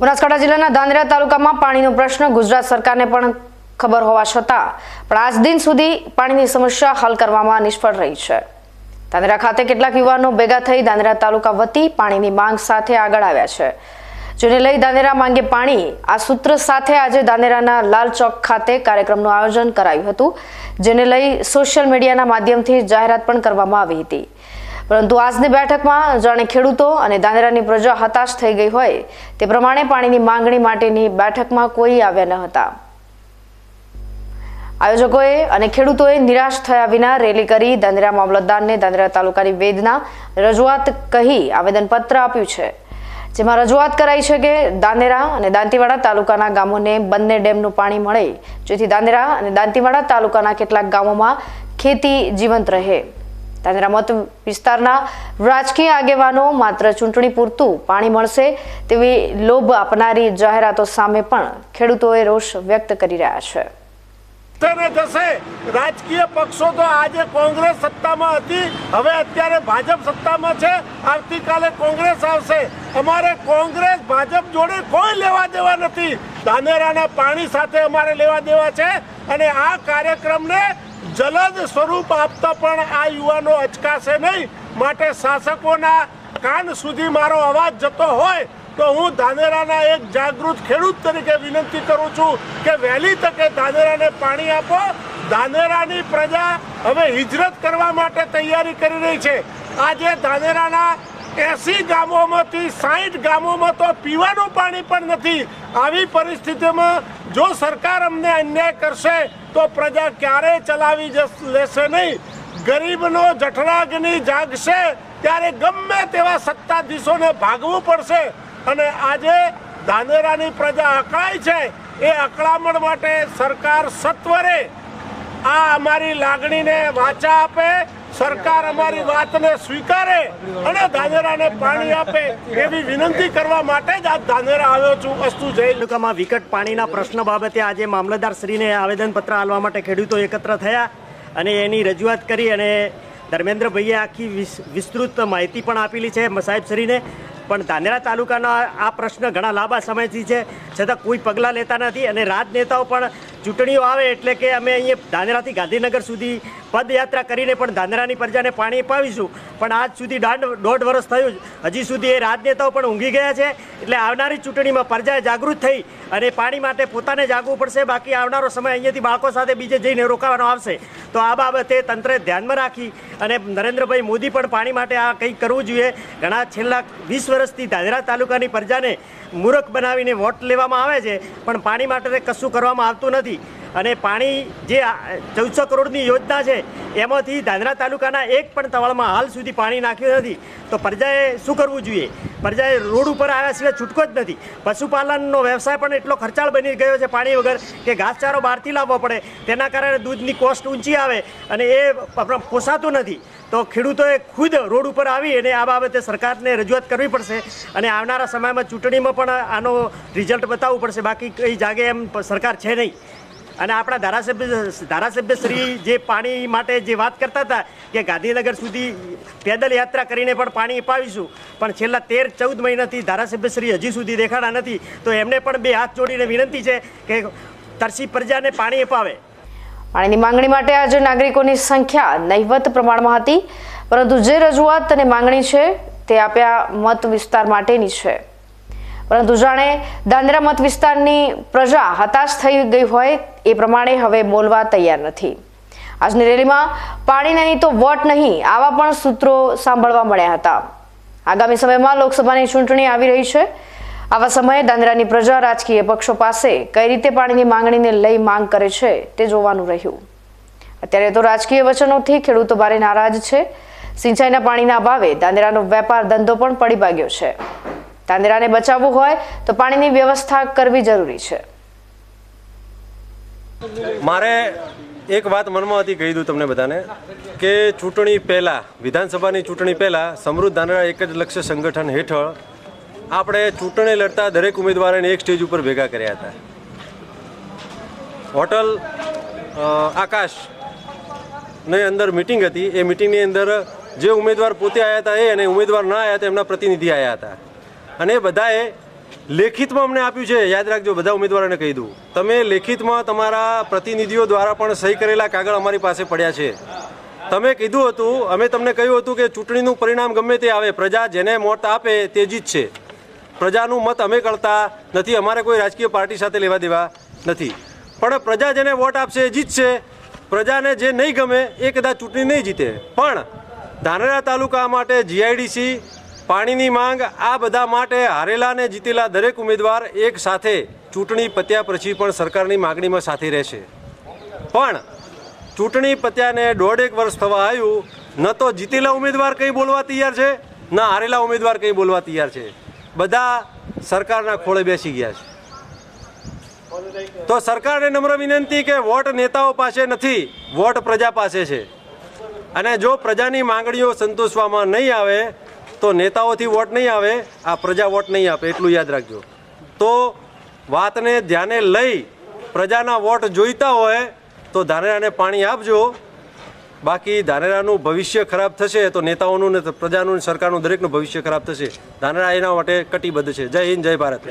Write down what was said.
બનાસકાંઠા જિલ્લાના ધાંધ્રા તાલુકામાં પાણીનો પ્રશ્ન ગુજરાત સરકારને પણ ખબર હોવા છતાં પણ આજ દિન સુધી પાણીની સમસ્યા હલ કરવામાં નિષ્ફળ રહી છે. ધાંધ્રા ખાતે કેટલાક યુવાનો ભેગા થઈ ધાંધ્રા તાલુકા વતી પાણીની માંગ સાથે આગળ આવ્યા છે. જેને લઈ ધાનેરા માંગે પાણી. આ સૂત્ર સાથે આજે ધાનેરાના લાલ ચોક ખાતે કાર્યક્રમનું આયોજન કરાયું હતું, જેને લઈ સોશિયલ મીડિયાના માધ્યમથી જાહેરાત પણ કરવામાં આવી હતી. પરંતુ આજની બેઠકમાં જાણે ખેડૂતો અને દાંદરાની પ્રજા હતાશ થઈ ગઈ હોય તે પ્રમાણે પાણીની માંગણી માટેની બેઠકમાં કોઈ આવ્યા ન હતા. આયોજકોએ અને ખેડૂતોએ નિરાશ થયા વિના રેલી કરી દાંદરા મામલતદારને દાંદરા તાલુકાની વેદના રજૂઆત કહી આવેદનપત્ર આપ્યું છે. જેમાં રજૂઆત કરાઈ છે કે દાંદેરા અને દાંતીવાડા તાલુકાના ગામોને બંને ડેમનું પાણી મળે, જેથી દાંદેરા અને દાંતીવાડા તાલુકાના કેટલાક ગામોમાં ખેતી જીવંત રહે. દાંદેરા મત વિસ્તારના રાજકીય આગેવાનો માત્ર ચૂંટણી પૂરતું પાણી મળશે તેવી લોભ આપનારી જાહેરાતો સામે પણ ખેડૂતોએ રોષ વ્યક્ત કરી રહ્યા છે. જશે રાજકીય પક્ષો તો આજે કોંગ્રેસ સત્તામાં હતી. હવે અત્યારે ભાજપ સત્તામાં છે. આવતીકાલે કોંગ્રેસ આવશે. અમારે કોંગ્રેસ ભાજપ જોડે કોઈ લેવા દેવા નથી. ધાનેરાના પાણી સાથે અમારે લેવા દેવા છે. અને આ કાર્યક્રમને જલદ સ્વરૂપ આપતા પણ આ યુવાનો અચકાશે નહીં. માટે શાસકોના કાન સુધી મારો અવાજ જતો હોય તો હું ધાનેરાના એક જાગૃત ખેડૂત તરીકે વિનંતી કરું છું કે વહેલી તકે ધાનેરાને પાણી આપો. ધાનેરાની પ્રજા હવે હિજરત કરવા માટે તૈયારી કરી રહી છે. આજે ધાનેરાના એસી ગામોમાંથી સાહીઠ ગામોમાં તો પીવાનું પાણી પણ નથી. આવી પરિસ્થિતિમાં જો સરકાર અમને અન્યાય કરશે તો પ્રજા ક્યારેય ચલાવી લેશે નહીં? ગરીબનો જઠરાગ્નિ જાગશે ત્યારે ગમે તેવા સત્તાધીશોને ભાગવું પડશે. અને આજે ધાનેરાની પ્રજા અકળાય છે. એ અકળામણ માટે સરકાર સત્વરે આ અમારી લાગણીને વાચા આપે. સરકાર અમારી વાતને સ્વીકારે અને ધાનેરાને પાણી આપે એવી વિનંતી કરવા માટે જ આજ ધાનેરા આવ્યો છું, અસ્તુ જય તાલુકામાં વિકટ પાણીના પ્રશ્ન બાબતે આજે મામલતદાર શ્રીને આવેદનપત્ર આપવા માટે ખેડૂતો એકત્ર થયા અને એની રજૂઆત કરી અને ધર્મેન્દ્રભાઈએ આખી વિસ- વિસ્તૃત માહિતી પણ આપેલી છે સાહેબશ્રીને પણ ધાનેરા તાલુકાના આ પ્રશ્ન ઘણા લાંબા સમયથી છે, છતાં કોઈ પગલાં લેતા નથી અને રાજનેતાઓ પણ ચૂંટણીઓ આવે એટલે કે અમે અહીંયા ધાનેરાથી ગાંધીનગર સુધી પદયાત્રા કરીને પણ ધાંધરાની પ્રજાને પાણી અપાવીશું. પણ આજ સુધી દાંડ, દોઢ વર્ષ થયું હજી સુધી એ રાજનેતાઓ પણ ઊંઘી ગયા છે. એટલે આવનારી ચૂંટણીમાં પ્રજાએ જાગૃત થઈ અને પાણી માટે પોતાને જાગવું પડશે. બાકી આવનારો સમય અહીંયાથી બાળકો સાથે બીજે જઈને રોકાવાનો આવશે. તો આ બાબતે તંત્રે ધ્યાનમાં રાખી અને નરેન્દ્રભાઈ મોદી પણ પાણી માટે આ કંઈક કરવું જોઈએ. ઘણા છેલ્લા વીસ વર્ષથી ધાંધરા તાલુકાની પ્રજાને મૂરખ બનાવીને વોટ લેવામાં આવે છે. પણ પાણી માટે કશું કરવામાં આવતું નથી. અને પાણી જે ચૌદસો કરોડની યોજના છે, એમાંથી ધાંધ્રા તાલુકાના એક પણ તવાળમાં હાલ સુધી પાણી નાખ્યું નથી. તો પ્રજાએ શું કરવું જોઈએ? પ્રજાએ રોડ ઉપર આવ્યા સિવાય છૂટકો જ નથી. પશુપાલનનો વ્યવસાય પણ એટલો ખર્ચાળ બની ગયો છે પાણી વગર કે ઘાસચારો બહારથી લાવવો પડે. તેના કારણે દૂધની કોસ્ટ ઊંચી આવે અને એ પોસાતું નથી. તો ખેડૂતોએ ખુદ રોડ ઉપર આવી અને આ બાબતે સરકારને રજૂઆત કરવી પડશે અને આવનારા સમયમાં ચૂંટણીમાં પણ આનો રિઝલ્ટ બતાવવું પડશે. બાકી કઈ જાગે એમ સરકાર છે નહીં. અને આપણા ધારાસભ્ય ધારાસભ્ય શ્રી જે પાણી માટે જે વાત કરતા હતા કે ગાંધીનગર સુધી પેદલ યાત્રા કરીને પણ પાણી અપાવીશું, પણ છેલ્લા તેર ચૌદ મહિનાથી ધારાસભ્ય શ્રી હજી સુધી દેખાડા નથી. તો એમને પણ બે હાથ જોડીને વિનંતી છે કે તરસી પ્રજાને પાણી અપાવે. પાણીની માંગણી માટે આજે નાગરિકોની સંખ્યા નહીવત પ્રમાણમાં હતી, પરંતુ જે રજૂઆત અને માંગણી છે તે આપ્યા મત વિસ્તાર માટેની છે. પરંતુ જાણે દાંદરા મત વિસ્તારની પ્રજા હતાશ થઈ ગઈ હોય એ પ્રમાણે હવે બોલવા તૈયાર નથી. આજની રેલીમાં પાણી નહીં તો વોટ નહીં આવા પણ સૂત્રો સાંભળવા મળ્યા હતા. આગામી સમયમાં લોકસભાની ચૂંટણી આવી રહી છે. આવા સમયે દાંદરાની પ્રજા રાજકીય પક્ષો પાસે કઈ રીતે પાણીની માંગણીને લઈ માંગ કરે છે તે જોવાનું રહ્યું. અત્યારે તો રાજકીય વચનોથી ખેડૂતો ભારે નારાજ છે. સિંચાઈના પાણીના અભાવે દાંદેરાનો વેપાર ધંધો પણ પડી ભાગ્યો છે. દાંદરાને બચાવવું હોય તો પાણીની વ્યવસ્થા કરવી જરૂરી છે. મારે એક વાત મનમાં હતી, કહી દઉં તમને બધાને, કે ચૂંટણી પહેલાં, વિધાનસભાની ચૂંટણી પહેલાં સમૃદ્ધ ધાનેરા એક જ લક્ષ્ય સંગઠન હેઠળ આપણે ચૂંટણી લડતા દરેક ઉમેદવારોને એક સ્ટેજ ઉપર ભેગા કર્યા હતા. હોટલ આકાશની અંદર મિટિંગ હતી. એ મિટિંગની અંદર જે ઉમેદવાર પોતે આવ્યા હતા એ અને ઉમેદવાર ના આવ્યા હતા, એમના પ્રતિનિધિ આવ્યા હતા. અને એ બધાએ લેખિતમાં અમને આપ્યું છે, યાદ રાખજો, બધા ઉમેદવારોને કહી દઉં. તમે લેખિતમાં તમારા પ્રતિનિધિઓ દ્વારા પણ સહી કરેલા કાગળ અમારી પાસે પડ્યા છે. તમે કીધું હતું, અમે તમને કહ્યું હતું કે ચૂંટણીનું પરિણામ ગમે તે આવે, પ્રજા જેને મત આપે તે જીત છે. પ્રજાનું મત અમે કરતા નથી, અમારે કોઈ રાજકીય પાર્ટી સાથે લેવા દેવા નથી. પણ પ્રજા જેને વોટ આપશે એ જીતશે, પ્રજાને જે નહીં ગમે એ કદાચ ચૂંટણી નહીં જીતે. પણ ધાનેરા તાલુકા માટે જીઆઈડીસી પાણીની માંગ આ બધા માટે હારેલા ને જીતેલા દરેક ઉમેદવાર એક સાથે ચૂંટણી પત્યા પછી પણ સરકારની માગણીમાં સાથે રહેશે. પણ ચૂંટણી પત્યાને દોઢેક વર્ષ થવા આવ્યું, ન તો જીતેલા ઉમેદવાર કંઈ બોલવા તૈયાર છે, ન હારેલા ઉમેદવાર કંઈ બોલવા તૈયાર છે. બધા સરકારના ખોળે બેસી ગયા છે. તો સરકારને નમ્ર વિનંતી કે વોટ નેતાઓ પાસે નથી, વોટ પ્રજા પાસે છે. અને જો પ્રજાની માંગણીઓ સંતોષવામાં નહીં આવે તો નેતાઓથી વોટ નહીં આવે, આ પ્રજા વોટ નહીં આપે, એટલું યાદ રાખજો. તો વાતને ધ્યાને લઈ પ્રજાના વોટ જોઈતા હોય તો ધાનેરાને પાણી આપજો. બાકી ધાનેરાનું ભવિષ્ય ખરાબ થશે તો નેતાઓનું ને પ્રજાનું સરકારનું દરેકનું ભવિષ્ય ખરાબ થશે. ધાનેરા એના માટે કટિબદ્ધ છે. જય હિન્દ, જય ભારત.